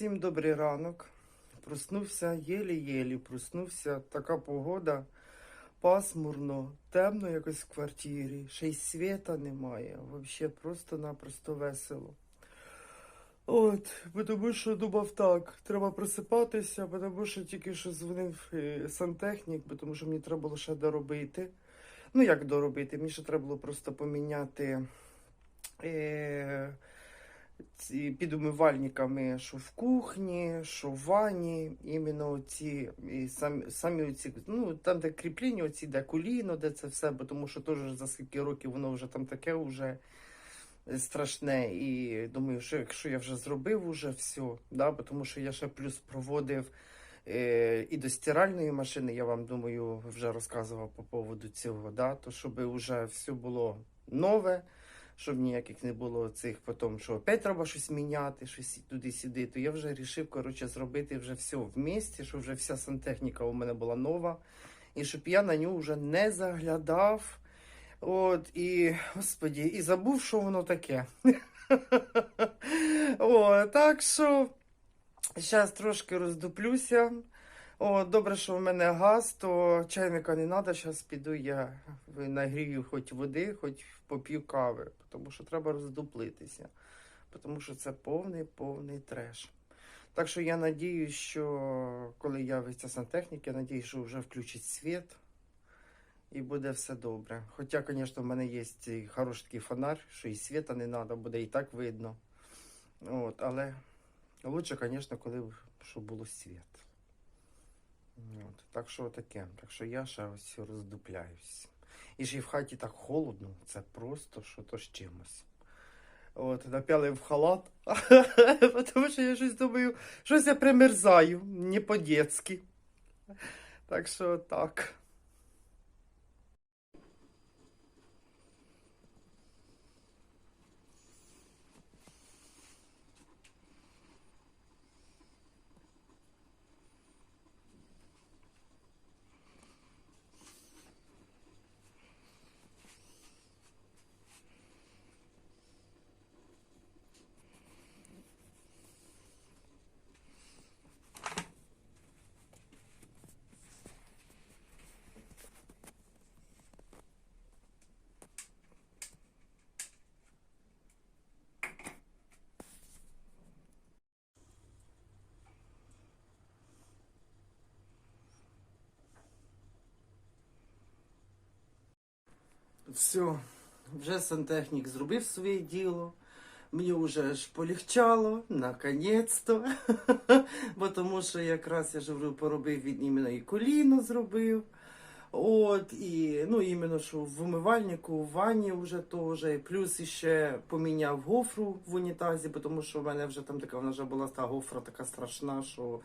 Всім добрий ранок. Проснувся єлі-єлі, проснувся така погода, пасмурно, темно якось в квартирі, ще й світа немає. Взагалі просто-напросто весело. От, тому що думав так, треба просипатися, тому що тільки що дзвонив е, сантехнік, тому що мені треба було ще доробити. Ну, як доробити? Мені ще треба було просто поміняти. Ці під умивальниками, що в кухні, що в ванні, іменно ці і самі, самі оці, ну там, де кріплення, оці, де коліно, де це все, бо тому що теж за скільки років воно вже там таке вже страшне. І думаю, що якщо я вже зробив уже все, да, бо тому що я ще плюс проводив е, і до стиральної машини, я вам думаю, вже розказував по поводу цього, да, то щоб вже все було нове щоб ніяких не було цих потім, що опять треба щось міняти, щось туди-сюди, то я вже вирішив, коротше, зробити вже все в місті, щоб вже вся сантехніка у мене була нова, і щоб я на нього вже не заглядав. От, і, господі, і забув, що воно таке. О, так що зараз трошки роздуплюся. О, добре, що в мене газ, то чайника не треба. Зараз піду я нагрію хоч води, хоч поп'ю кави, тому що треба роздуплитися. Тому що це повний повний треш. Так що я надію, що коли явиться сантехнік, я надію, що вже включить світ і буде все добре. Хоча, звісно, в мене є цей хороший такий фонар, що і світа не треба, буде і так видно. От, але лучше, звісно, коли щоб було світ. От, так що таке. Так що я ще ось роздупляюсь. І ж і в хаті так холодно, це просто що то з чимось. От, в халат, тому що я щось думаю, щось я примерзаю, не по-дєцьки. Так що так. Все, вже сантехнік зробив своє діло. Мені вже ж полегчало, наконець-то. Бо тому що якраз я ж говорю, поробив він іменно і коліно зробив. От, і ну, іменно що в умивальнику, в ванні вже теж. І Плюс іще поміняв гофру в унітазі, бо тому що в мене вже там така вона вже була та гофра така страшна, що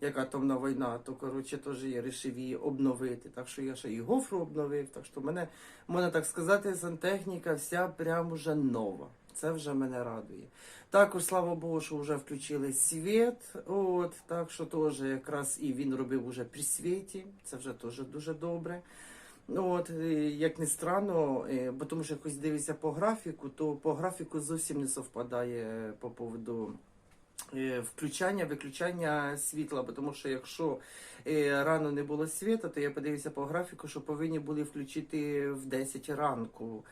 яка атомна війна, то коротше теж я вирішив її обновити. Так що я ще і гофру обновив. Так що мене, можна так сказати, сантехніка вся прям уже нова. Це вже мене радує. Також, слава Богу, що вже включили світ. От, так що теж якраз і він робив уже при світі. Це вже теж дуже добре. От, як не странно, е, бо тому що якось дивишся по графіку, то по графіку зовсім не совпадає по поводу включання, виключання світла. Тому що якщо е, рано не було світу, то я подивився по графіку, що повинні були включити в 10 ранку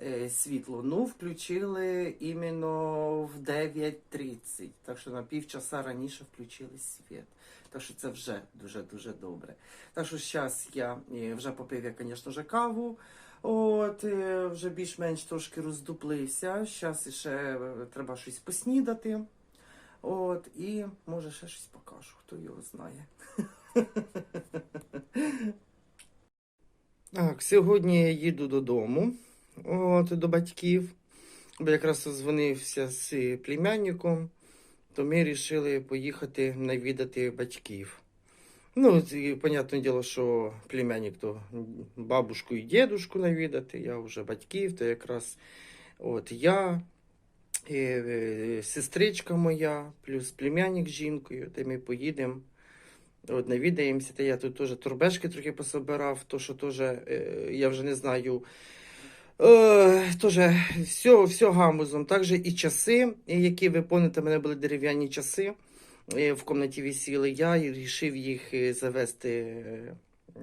е, світло. Ну, включили іменно в 9.30. Так що на півчаса раніше включили світ. Так що це вже дуже-дуже добре. Так що зараз я е, вже попив, звісно, вже каву. От, е, вже більш-менш трошки роздуплився. Зараз ще е, треба щось поснідати. От, і може ще щось покажу, хто його знає. Так, сьогодні я їду додому, от, до батьків. Бо якраз дзвонився з племянником, то ми вирішили поїхати навідати батьків. Ну, і, понятне діло, що племянник то бабушку і дідушку навідати, я вже батьків, то якраз от я, сестричка моя, плюс племянник з жінкою, де ми поїдемо. Навідаємося, та я тут теж турбешки трохи пособирав, то що теж е, я вже не знаю. Е, теж все, все гамузом. Також і часи, які ви помните, в мене були дерев'яні часи. е, в кімнаті висіли, я вирішив їх е, завести е,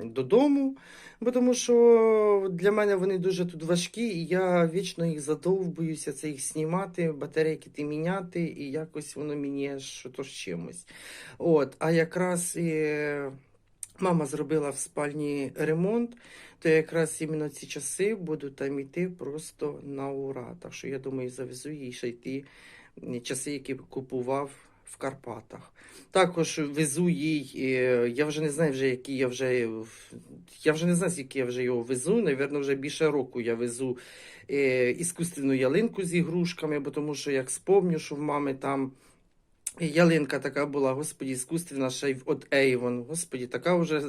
додому, бо тому що для мене вони дуже тут важкі, і я вічно їх задовбуюся, це їх знімати, батарейки ти міняти, і якось воно мені то з чимось. От, а якраз е, мама зробила в спальні ремонт, то якраз іменно ці часи буду там йти просто на ура. Так що я думаю, завезу їй ще й ті часи, які купував в Карпатах. Також везу їй, е, я вже не знаю, вже які я вже. Я вже не знаю, скільки я вже його везу. Навірно, вже більше року я везу е, іскусственну ялинку з ігрушками, бо тому що як спомню, що в мами там. Ялинка така була, господі, іскусственна, ще й от Avon, господі, така вже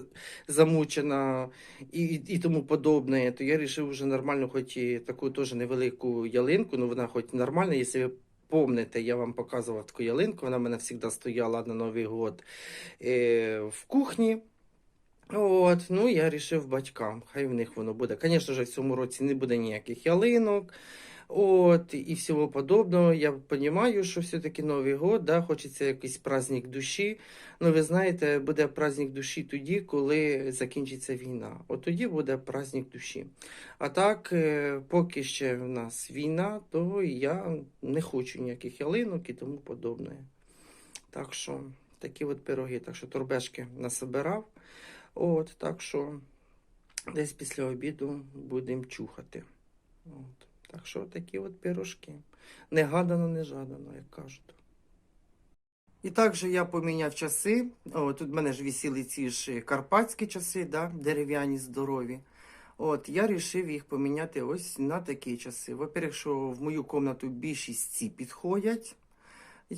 замучена і, і, і тому подобне. То я вирішив вже нормально, хоч і таку теж невелику ялинку, ну вона хоч нормальна, якщо помните, я вам показував таку ялинку, вона в мене завжди стояла на Новий год е, в кухні. От, ну я рішив батькам, хай в них воно буде. Звісно ж, в цьому році не буде ніяких ялинок. От, і всього подобного. Я розумію, що все-таки Новий год, да, хочеться якийсь праздник душі. Ну, ви знаєте, буде праздник душі тоді, коли закінчиться війна. От тоді буде праздник душі. А так, е, поки ще в нас війна, то я не хочу ніяких ялинок і тому подобне. Так що, такі от пироги. Так що торбешки насобирав. От, так що десь після обіду будемо чухати. От. Так що такі от пирожки. Не гадано, не жадано, як кажуть. І також я поміняв часи. О, тут в мене ж висіли ці ж карпатські часи, да, дерев'яні, здорові. От, я вирішив їх поміняти ось на такі часи. Во-первых, що в мою кімнату більшість ці підходять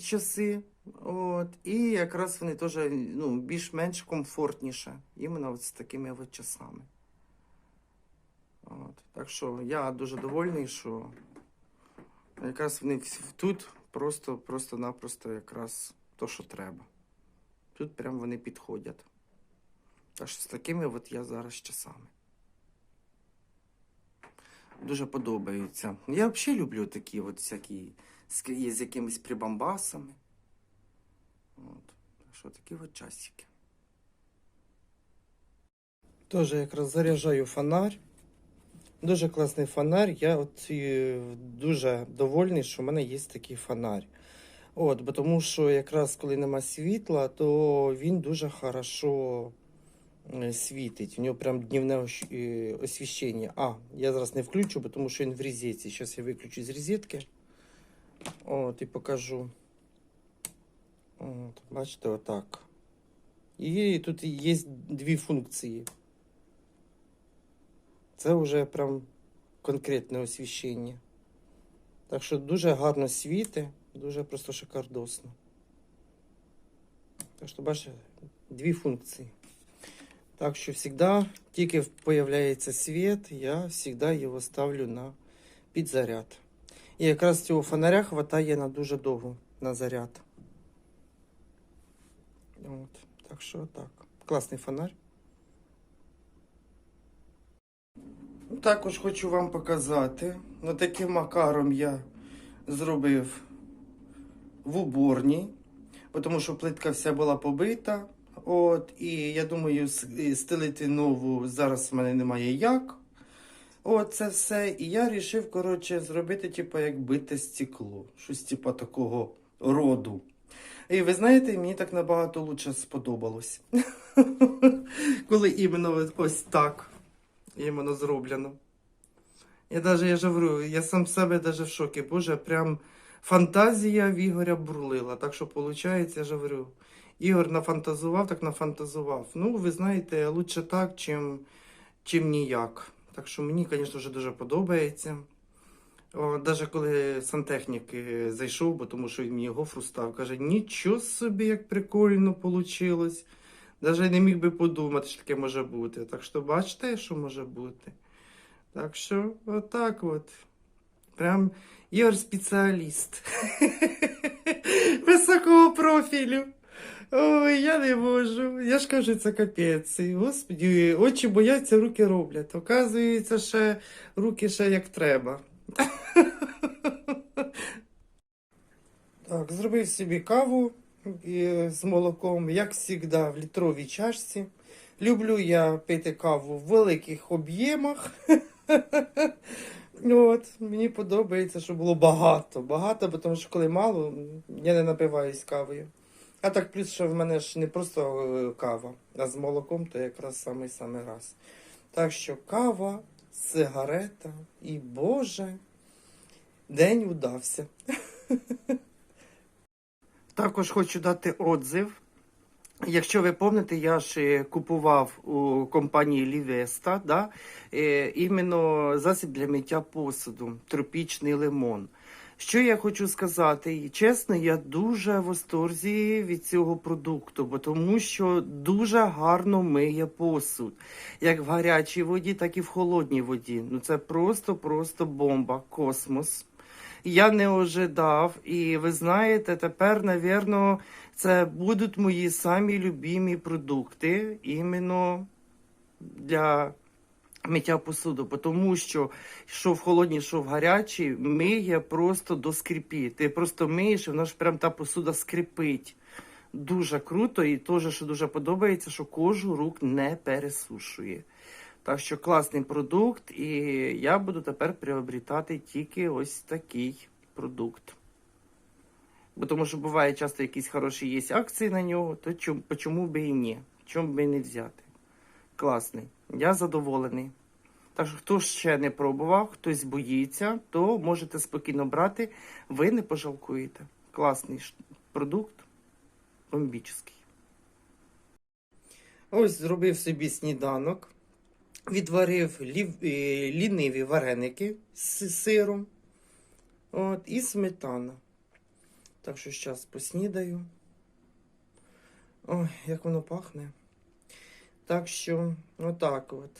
часи. От, і якраз вони теж ну, більш-менш комфортніше. Іменно от з такими от часами. От. Так що я дуже довольний, що якраз всі тут просто, просто-напросто якраз то, що треба. Тут прям вони підходять. Так що з такими от я зараз часами. Дуже подобаються. Я взагалі люблю такі от всякі з, якимись прибамбасами. От. Що такі от часики. Теж якраз заряджаю фонарь. Дуже класний фонарь. Я от е, дуже довольний, що в мене є такий фонарь. От, бо тому що якраз коли нема світла, то він дуже хорошо е, світить. У нього прям днівне е, освіщення. А, я зараз не включу, бо тому що він в розетці. Зараз я виключу з розетки. От, і покажу. От, бачите, отак. І тут є дві функції. Це вже прям конкретне освіщення. Так що дуже гарно світи, дуже просто шикардосно. Так що, бачите, дві функції. Так що завжди, тільки появляється світ, я завжди його ставлю на підзаряд. І якраз цього фонаря хватає на дуже довго на заряд. От. Так що так. Класний фонарь. Також хочу вам показати. Ну, таким макаром я зробив в уборні, тому що плитка вся була побита. От, і я думаю, стелити нову зараз в мене немає як. От це все. І я вирішив, коротше, зробити, типу, як бите стекло. Щось, типу, такого роду. І ви знаєте, мені так набагато лучше сподобалось. Коли іменно ось так іменно зроблено. Я даже, я говорю, я сам себе даже в шокі. Боже, прям фантазія в Ігоря бурлила. Так що, виходить, я ж Ігор нафантазував, так нафантазував. Ну, ви знаєте, лучше так, чим, чим ніяк. Так що мені, звісно, вже дуже подобається. Даже коли сантехнік е, зайшов, бо тому що він мені гофру став, каже, нічого собі, як прикольно вийшло. Даже не міг би подумати, що таке може бути. Так що бачите, що може бути. Так що, отак от. Прям Ігор спеціаліст. Високого профілю. Ой, я не можу. Я ж кажу, це капець. Господи, очі бояться, руки роблять. Оказується, ще руки ще як треба. Так, зробив собі каву і з молоком, як завжди, в літровій чашці. Люблю я пити каву в великих об'ємах. От, мені подобається, щоб було багато. Багато, тому що коли мало, я не напиваюсь кавою. А так, плюс, що в мене ж не просто е, кава, а з молоком, то якраз самий самий раз. Так що кава, сигарета і Боже, день удався. Також хочу дати отзив. Якщо ви пам'ятаєте, я ж е, купував у компанії Лівеста да, е, іменно засіб для миття посуду, тропічний лимон. Що я хочу сказати, і чесно, я дуже в восторзі від цього продукту, бо тому що дуже гарно миє посуд, як в гарячій воді, так і в холодній воді. Ну це просто-просто бомба, космос. Я не ожидав, і ви знаєте, тепер, напевно, це будуть мої самі любимі продукти іменно для миття посуду, тому що що в холодній, що в гарячій, миє просто до скрипі. Ти просто миєш, і воно ж прям та посуда скрипить. Дуже круто, і теж, що дуже подобається, що кожу рук не пересушує. Так що класний продукт, і я буду тепер приобрітати тільки ось такий продукт. Бо тому що буває часто якісь хороші є акції на нього, то чому, чому би і ні? Чому би і не взяти? Класний. Я задоволений. Так що, хто ще не пробував, хтось боїться, то можете спокійно брати, ви не пожалкуєте. Класний продукт, бомбічний. Ось зробив собі сніданок. Відварив лів, е, ліниві вареники з сиром. От, і сметана. Так що зараз поснідаю. Ой, як воно пахне. Так що, отак от.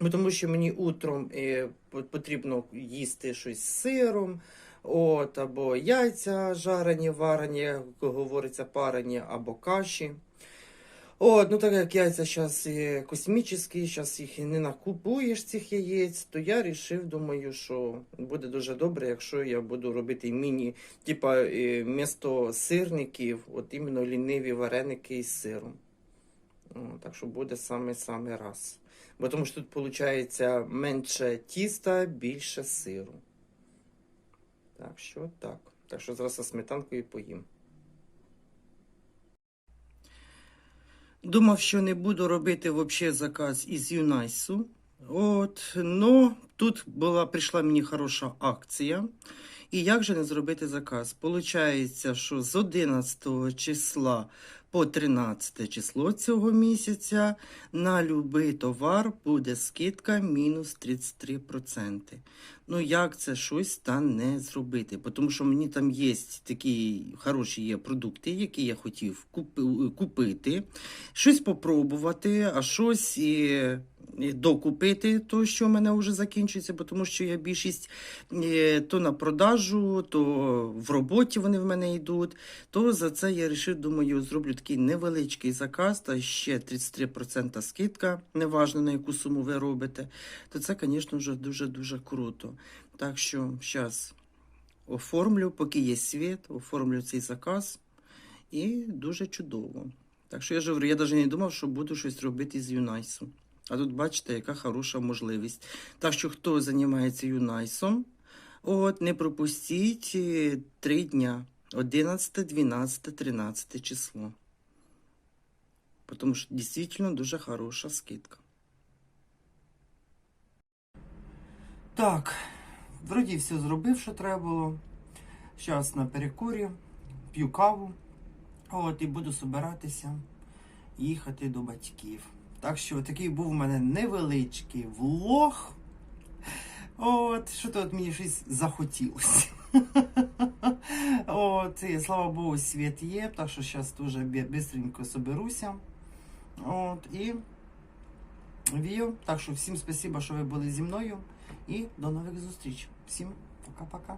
Бо Тому що мені утром е, потрібно їсти щось з сиром, от, або яйця жарені, варені, як говориться, парені, або каші. От, ну так як яйця зараз космічні, зараз їх і не накупуєш цих яєць, то я вирішив, думаю, що буде дуже добре, якщо я буду робити міні, типа е, місто сирників, от іменно ліниві вареники із сиром. О, так що буде саме-саме раз. Бо тому що тут виходить менше тіста, більше сиру. Так що так. Так що зараз сметанкою поїм. Думав, що не буду робити взагалі заказ із Юнайсу. От, но тут була, прийшла мені хороша акція. І як же не зробити заказ? Получається, що з 11 числа по 13 число цього місяця на будь-який товар буде скидка мінус 33%. Ну, як це щось та не зробити? Тому що мені там є такі хороші є продукти, які я хотів купити, щось попробувати, а щось і докупити, то, що в мене вже закінчується, бо тому що я більшість е, то на продажу, то в роботі вони в мене йдуть. То за це я вирішив, думаю, зроблю такий невеличкий заказ, та ще 33% скидка, неважно на яку суму ви робите. То це, звісно, вже дуже-дуже круто. Так що зараз оформлю, поки є світ, оформлю цей заказ. І дуже чудово. Так що я ж говорю, я навіть не думав, що буду щось робити з Юнайсом. А тут бачите, яка хороша можливість. Так що, хто займається Юнайсом, от не пропустіть е, три дня: 11, 12, 13 число. Тому що дійсно дуже хороша скидка. Так, вроді все зробив, що треба було. Зараз на перекурі, п'ю каву. От, і буду збиратися їхати до батьків. Так що такий був у мене невеличкий влог. От, що то от мені щось захотілося. От, і слава Богу, світ є, так що зараз дуже швидко соберуся. От, і вію. Так що всім спасибо, що ви були зі мною. І до нових зустріч. Всім пока-пока.